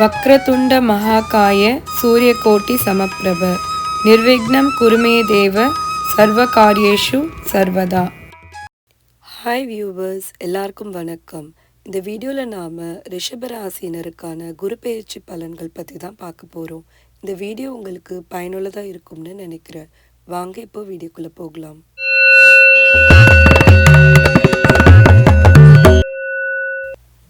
வக்ரதுண்ட மகாகாய சூரியகோட்டி சமப்பிரப. நிர்விக்னம் குருமே தேவ சர்வ காரியேஷு சர்வதா. ஹாய் வியூவர்ஸ் எல்லாருக்கும் வணக்கம். இந்த வீடியோவில் நாம் ரிஷபராசினருக்கான குரு பெயர்ச்சி பலன்கள் பற்றி தான் பார்க்க போகிறோம் இந்த வீடியோ உங்களுக்கு பயனுள்ளதாக இருக்கும்னு நினைக்கிறேன். வாங்க இப்போ வீடியோக்குள்ளே போகலாம்.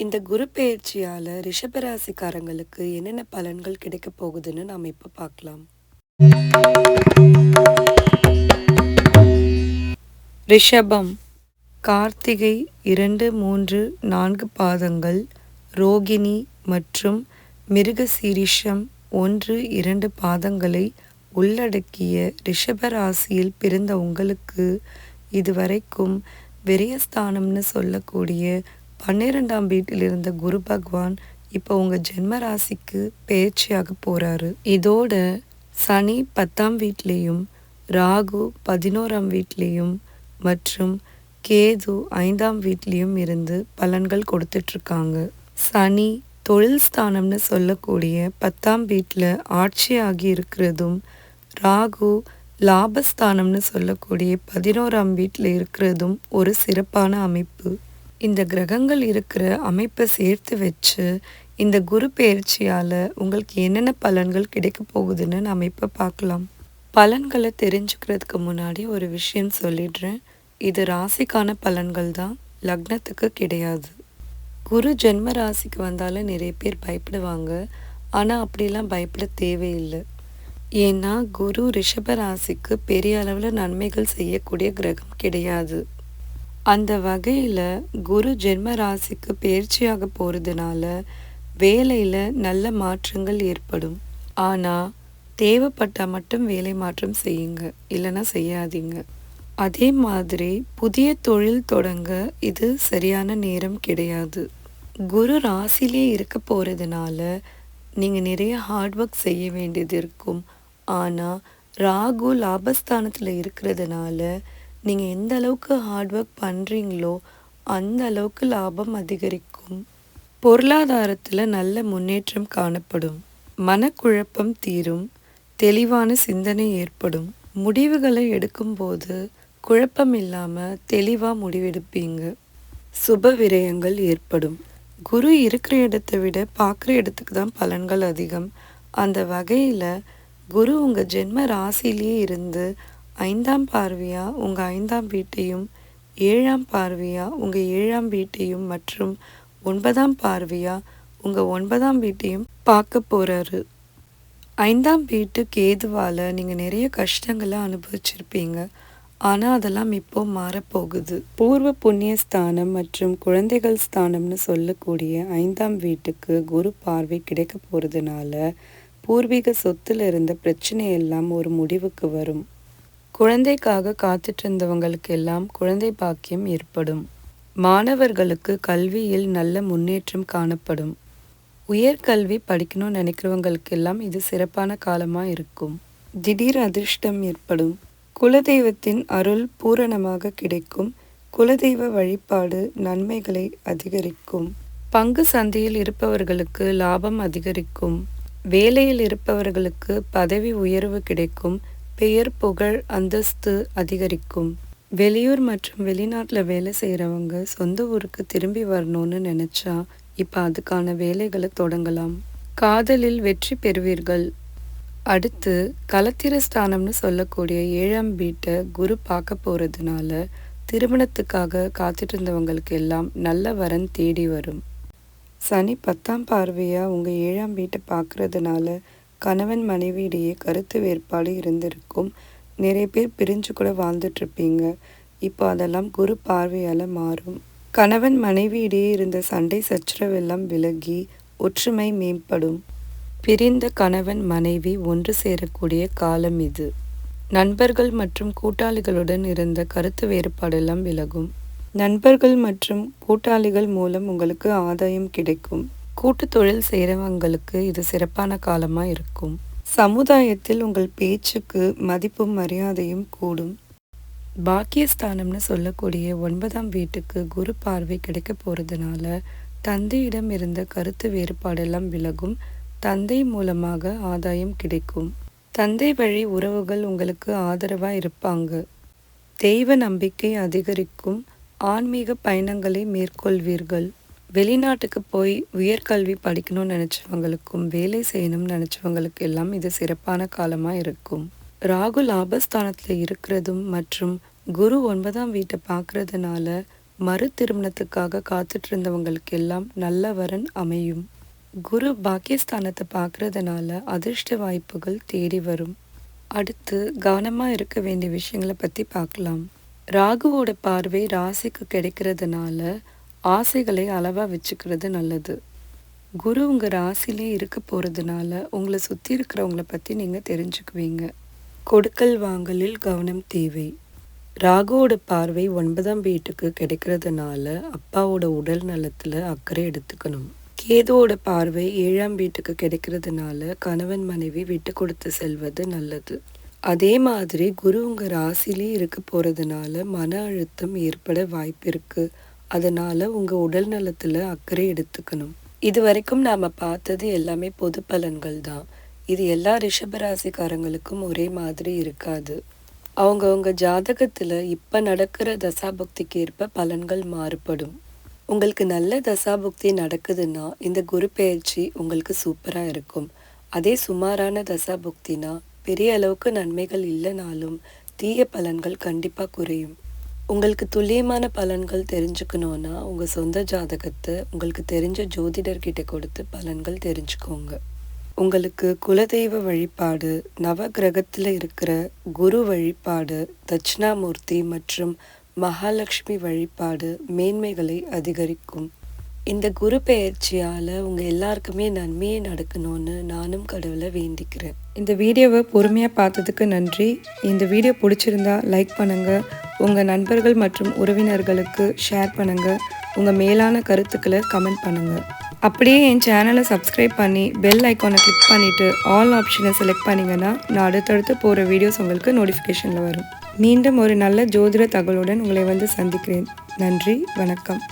இந்த குரு பெயர்ச்சியால ரிஷபராசிக்காரங்களுக்கு என்னென்ன பலன்கள் கிடைக்க போகுதுன்னு நாம இப்ப பார்க்கலாம். ரிஷபம் கார்த்திகை இரண்டு மூன்று நான்கு பாதங்கள் ரோகிணி மற்றும் மிருகசீரிஷம் ஒன்று இரண்டு பாதங்களை உள்ளடக்கிய ரிஷபராசியில் பிறந்த உங்களுக்கு இதுவரைக்கும் விரயஸ்தானம்னு சொல்லக்கூடிய பன்னிரெண்டாம் வீட்டில் இருந்த குரு பகவான் இப்போ உங்கள் ஜென்ம ராசிக்கு பயிற்சியாக போகிறாரு இதோட சனி பத்தாம் வீட்லேயும் ராகு பதினோராம் வீட்லேயும் மற்றும் கேது ஐந்தாம் வீட்லேயும் இருந்து பலன்கள் கொடுத்துட்ருக்காங்க. சனி தொழில் ஸ்தானம்னு சொல்லக்கூடிய பத்தாம் வீட்டில் ஆட்சியாகி இருக்கிறதும் ராகு லாபஸ்தானம்னு சொல்லக்கூடிய பதினோராம் வீட்டில் இருக்கிறதும் ஒரு சிறப்பான அமைப்பு. இந்த கிரகங்கள் இருக்கிற அமைப்பை சேர்த்து வச்சு இந்த குரு பயிற்சியால் உங்களுக்கு என்னென்ன பலன்கள் கிடைக்க போகுதுன்னு நம்ம இப்போ பார்க்கலாம். பலன்களை தெரிஞ்சுக்கிறதுக்கு முன்னாடி ஒரு விஷயம் சொல்லிடுறேன். இது ராசிக்கான பலன்கள் தான் லக்னத்துக்கு கிடையாது. குரு ஜென்ம ராசிக்கு வந்தாலும் நிறைய பேர் பயப்படுவாங்க. ஆனால் அப்படிலாம் பயப்பட தேவையில்லை. ஏன்னா குரு ரிஷப ராசிக்கு பெரிய அளவில் நன்மைகள் செய்யக்கூடிய கிரகம் கிடையாது. அந்த வகையில் குரு ஜென்ம ராசிக்கு பயிற்சியாக போகிறதுனால வேலையில் நல்ல மாற்றங்கள் ஏற்படும். ஆனால் தேவைப்பட்டால் மட்டும் வேலை மாற்றம் செய்யுங்க. இல்லைன்னா செய்யாதீங்க. அதே மாதிரி புதிய தொழில் தொடங்க இது சரியான நேரம் கிடையாது. குரு ராசிலே இருக்க போகிறதுனால நீங்கள் நிறைய ஹார்ட் ஒர்க் செய்ய வேண்டியது இருக்கும். ஆனால் ராகு லாபஸ்தானத்தில் இருக்கிறதுனால நீங்கள் எந்த அளவுக்கு ஹார்ட் ஒர்க் பண்ணுறீங்களோ அந்த அளவுக்கு லாபம் அதிகரிக்கும். பொருளாதாரத்தில் நல்ல முன்னேற்றம் காணப்படும். மனக்குழப்பம் தீரும். தெளிவான சிந்தனை ஏற்படும். முடிவுகளை எடுக்கும்போது குழப்பம் இல்லாமல் தெளிவாக முடிவெடுப்பீங்க. சுப விரயங்கள் ஏற்படும். குரு இருக்கிற இடத்தை விட பார்க்குற இடத்துக்கு தான் பலன்கள் அதிகம். அந்த வகையில் குரு உங்கள் ஜென்ம ராசிலேயே இருந்து ஐந்தாம் பார்வையாக உங்கள் ஐந்தாம் வீட்டையும் ஏழாம் பார்வையாக உங்கள் ஏழாம் வீட்டையும் மற்றும் ஒன்பதாம் பார்வையாக உங்கள் ஒன்பதாம் வீட்டையும் பார்க்க போகிறாரு ஐந்தாம் வீட்டு கேதுவால் நீங்கள் நிறைய கஷ்டங்களை அனுபவிச்சிருப்பீங்க. ஆனால் அதெல்லாம் இப்போ மாறப்போகுது. பூர்வ புண்ணிய ஸ்தானம் மற்றும் குழந்தைகள் ஸ்தானம்னு சொல்லக்கூடிய ஐந்தாம் வீட்டுக்கு குரு பார்வை கிடைக்க போகிறதுனால பூர்வீக சொத்தில் இருந்த பிரச்சனையெல்லாம் ஒரு முடிவுக்கு வரும். குழந்தைக்காக காத்துட்டு இருந்தவங்களுக்கு எல்லாம் குழந்தை பாக்கியம் ஏற்படும். மாணவர்களுக்கு கல்வியில் நல்ல முன்னேற்றம் காணப்படும். உயர்கல்வி படிக்கணும்னு நினைக்கிறவங்களுக்கெல்லாம் இது சிறப்பான காலமாக இருக்கும். திடீர் அதிர்ஷ்டம் ஏற்படும். குலதெய்வத்தின் அருள் பூரணமாக கிடைக்கும். குலதெய்வ வழிபாடு நன்மைகளை அதிகரிக்கும். பங்கு சந்தையில் இருப்பவர்களுக்கு லாபம் அதிகரிக்கும். வேலையில் இருப்பவர்களுக்கு பதவி உயர்வு கிடைக்கும். பெயர் புகழ் அந்தஸ்து அதிகரிக்கும். வெளியூர் மற்றும் வெளிநாட்டில் வேலை செய்கிறவங்க சொந்த ஊருக்கு திரும்பி வரணும்னு நினச்சா இப்போ அதுக்கான வேலைகளை தொடங்கலாம். காதலில் வெற்றி பெறுவீர்கள். அடுத்து கலத்திர ஸ்தானம்னு சொல்லக்கூடிய ஏழாம் வீட்டை குரு பார்க்க போகிறதுனால திருமணத்துக்காக காத்துட்டு இருந்தவங்களுக்கு எல்லாம் நல்ல வரன் தேடி வரும். சனி பத்தாம் பார்வையாக உங்கள் ஏழாம் வீட்டை பார்க்குறதுனால கணவன் மனைவியிடையே கருத்து வேறுபாடு இருந்திருக்கும். நிறைய பேர் பிரிஞ்சு கூட வாழ்ந்துட்டுருப்பீங்க. இப்போ அதெல்லாம் குரு பார்வையால் மாறும். கணவன் மனைவியிடையே இருந்த சண்டை சச்சரவெல்லாம் விலகி ஒற்றுமை மேம்படும். பிரிந்த கணவன் மனைவி ஒன்று சேரக்கூடிய காலம் இது. நண்பர்கள் மற்றும் கூட்டாளிகளுடன் இருந்த கருத்து வேறுபாடெல்லாம் விலகும். நண்பர்கள் மற்றும் கூட்டாளிகள் மூலம் உங்களுக்கு ஆதாயம் கிடைக்கும். கூட்டு தொழில் செய்கிறவங்களுக்கு இது சிறப்பான காலமாக இருக்கும். சமுதாயத்தில் உங்கள் பேச்சுக்கு மதிப்பும் மரியாதையும் கூடும். பாக்கியஸ்தானம்னு சொல்லக்கூடிய ஒன்பதாம் வீட்டுக்கு குரு பார்வை கிடைக்க போகிறதுனால தந்தையிடம் இருந்த கருத்து வேறுபாடெல்லாம் விலகும். தந்தை மூலமாக ஆதாயம் கிடைக்கும். தந்தை வழி உறவுகள் உங்களுக்கு ஆதரவாக இருப்பாங்க. தெய்வ நம்பிக்கை அதிகரிக்கும். ஆன்மீக பயணங்களை மேற்கொள்வீர்கள். வெளிநாட்டுக்கு போய் உயர்கல்வி படிக்கணும்னு நினச்சவங்களுக்கும் வேலை செய்யணும்னு நினச்சவங்களுக்கு எல்லாம் இது சிறப்பான காலமாக இருக்கும். ராகு லாபஸ்தானத்தில் இருக்கிறதும் மற்றும் குரு ஒன்பதாம் வீட்டை பார்க்கறதுனால மறு திருமணத்துக்காக காத்துட்டு இருந்தவங்களுக்கு எல்லாம் நல்ல வரன் அமையும். குரு பாக்கியஸ்தானத்தை பார்க்கறதுனால அதிர்ஷ்ட வாய்ப்புகள் தேடி வரும். அடுத்து கவனமாக இருக்க வேண்டிய விஷயங்களை பற்றி பார்க்கலாம் ராகுவோட பார்வை ராசிக்கு கிடைக்கிறதுனால ஆசைகளை அளவாக வச்சுக்கிறது நல்லது. குரு உங்கள் ராசிலே இருக்க போகிறதுனால உங்களை சுற்றி இருக்கிறவங்கள பற்றி நீங்கள் தெரிஞ்சுக்குவீங்க. கொடுக்கல் வாங்கலில் கவனம் தேவை. ராகுவோட பார்வை ஒன்பதாம் வீட்டுக்கு கிடைக்கிறதுனால அப்பாவோட உடல் நலத்தில் அக்கறை எடுத்துக்கணும். கேதுவோட பார்வை ஏழாம் வீட்டுக்கு கிடைக்கிறதுனால கணவன் மனைவி விட்டு கொடுத்து செல்வது நல்லது. அதே மாதிரி குரு உங்கள் ராசிலே இருக்க போகிறதுனால மன அழுத்தம் ஏற்பட வாய்ப்பு இருக்குது அதனால் உங்கள் உடல் நலத்தில் அக்கறை எடுத்துக்கணும். இது வரைக்கும் நாம் பார்த்தது எல்லாமே பொது பலன்கள் தான். இது எல்லா ரிஷபராசிக்காரங்களுக்கும் ஒரே மாதிரி இருக்காது. அவங்கவுங்க ஜாதகத்தில் இப்போ நடக்கிற தசாபக்திக்கு ஏற்ப பலன்கள் மாறுபடும். உங்களுக்கு நல்ல தசாபுக்தி நடக்குதுன்னா இந்த குரு பயிற்சி உங்களுக்கு சூப்பராக இருக்கும். அதே சுமாரான தசாபுக்தினா பெரிய அளவுக்கு நன்மைகள் இல்லைனாலும் தீய பலன்கள் கண்டிப்பாக குறையும். உங்களுக்கு துல்லியமான பலன்கள் தெரிஞ்சுக்கணுன்னா உங்கள் சொந்த ஜாதகத்தை உங்களுக்கு தெரிஞ்ச ஜோதிடர்கிட்ட கொடுத்து பலன்கள் தெரிஞ்சுக்கோங்க. உங்களுக்கு குலதெய்வ வழிபாடு நவ கிரகத்தில் இருக்கிற குரு வழிபாடு தட்சிணாமூர்த்தி மற்றும் மகாலட்சுமி வழிபாடு மேன்மைகளை அதிகரிக்கும். இந்த குரு பெயர்ச்சியால் உங்கள் எல்லாருக்குமே நன்மையே நடக்கணும்னு நானும் கடவுளை வேண்டிக்கிறேன். இந்த வீடியோவை பொறுமையாக பார்த்ததுக்கு நன்றி. இந்த வீடியோ பிடிச்சிருந்தா லைக் பண்ணுங்கள் உங்கள் நண்பர்கள் மற்றும் உறவினர்களுக்கு ஷேர் பண்ணுங்கள் உங்கள் மேலான கருத்துக்களை கமெண்ட் பண்ணுங்கள் அப்படியே என் சேனலை சப்ஸ்கிரைப் பண்ணி பெல் ஐக்கானை கிளிக் பண்ணிவிட்டு ஆல் ஆப்ஷனை செலக்ட் பண்ணிங்கன்னா நான் அடுத்தடுத்து போகிற வீடியோஸ் உங்களுக்கு நோட்டிஃபிகேஷனில் வரும். மீண்டும் ஒரு நல்ல ஜோதிட தகவலுடன் உங்களை வந்து சந்திக்கிறேன். நன்றி வணக்கம்.